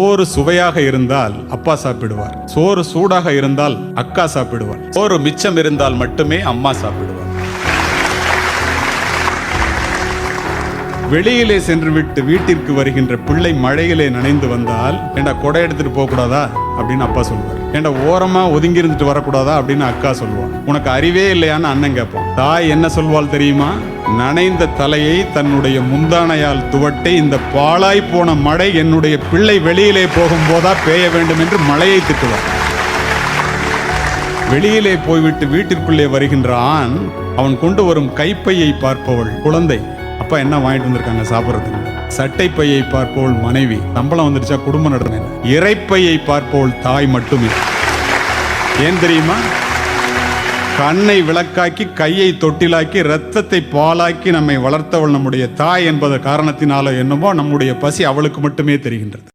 சோறு சுவையாக இருந்தால் அப்பா சாப்பிடுவார். சோறு சூடாக இருந்தால் அக்கா சாப்பிடுவார். சோறு மிச்சம் இருந்தால் மட்டுமே அம்மா சாப்பிடுவார். வெளியிலே சென்று விட்டு வீட்டிற்கு வருகின்ற பிள்ளை மழையிலே நனைந்து வந்தால் என்ன கொடை எடுத்துட்டு போக கூடாதா அப்படின்னு அப்பா சொல்லுவார் ஏன்டா ஓரமா ஒதுங்கி இருந்துட்டு வரக்கூடாதா அப்படின்னு அக்கா சொல்லுவான் உனக்கு அறிவே இல்லையான்னு அண்ணன் கேட்பான் தாய் என்ன சொல்வாள் தெரியுமா? நனைந்த தலையை தன்னுடைய முந்தானையால் துவட்டி இந்த பாழாய் போன மழை என்னுடைய பிள்ளை வெளியிலே போகும்போதா பேய வேண்டும் என்று மழையை திட்டுவார் வெளியிலே போய்விட்டு வீட்டிற்குள்ளே வருகின்ற ஆண் அவன் கொண்டு வரும் கைப்பையை பார்ப்பவள் குழந்தை. அப்பா என்ன வாங்கிட்டு வந்திருக்காங்க சாப்பிட்றதுக்கு? சட்டை பையை மனைவி. சம்பளம் வந்துருச்சா குடும்பம் நடந்தேன் இறைப்பையை பார்ப்போல் தாய் மட்டுமே. ஏன் தெரியுமா? கண்ணை விளக்காக்கி கையை தொட்டிலாக்கி இரத்தத்தை பாலாக்கி நம்மை வளர்த்தவள் நம்முடைய தாய் என்பத காரணத்தினால என்னமோ நம்முடைய பசி அவளுக்கு மட்டுமே தெரிகின்றது.